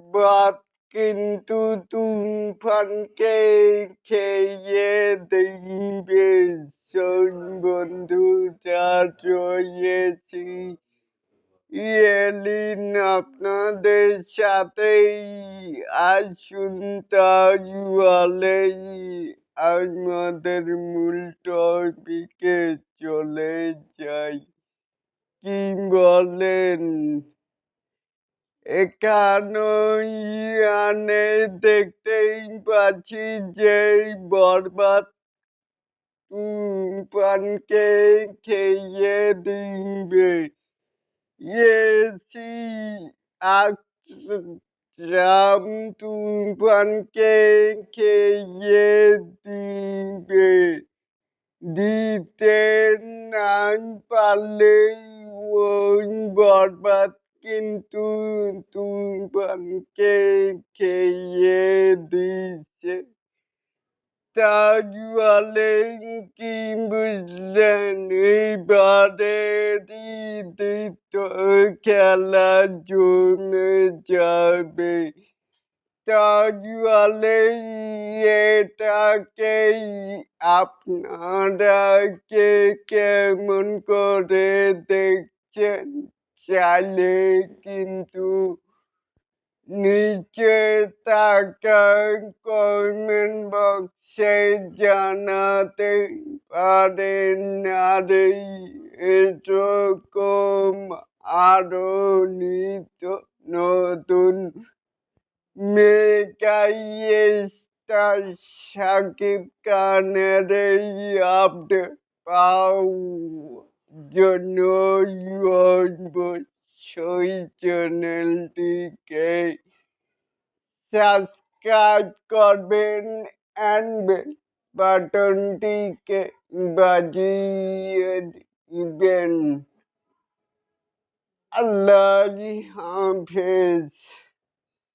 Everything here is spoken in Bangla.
বরবাদ কিন্তু তুফানকে খেয়ে দেখবে শোন বন্ধুরা রয়েছি এলিন আপনাদের সাথেই আসুন তাহলে আমাদের মূল টপিকে চলে যাই। কি বলেন? এখানে দেখতেই পাচ্ছি যে বরবাদ। তুফানকে খেয়ে দিবে। এসি আকরাম তুফানকে খেয়ে দিবে। দিতে না পারলে ওই বরবাদ কিন্তু তুফানকে খেয়ে দিছে তাহলে কি বুঝলেন? এবারেরই দ্বিতীয় খেলা জমে যাবে। তাহলে এটাকেই আপনারা কে কেমন করে দেখছেন? চাইলে কিন্তু নিচে থাকা কমেন্ট বক্সে জানাতে পারেন আর এরকম আরও নিত্য নতুন মেগাই স্টার সাকিব খানের এই আপডেট পাওয়ার জন্য অবশ্যই চ্যানেলটিকে সাবস্ক্রাইব করবেন অ্যান্ড বেল বাটনটিকে বাজিয়ে দিবেন। আল্লাহ হাফেজ।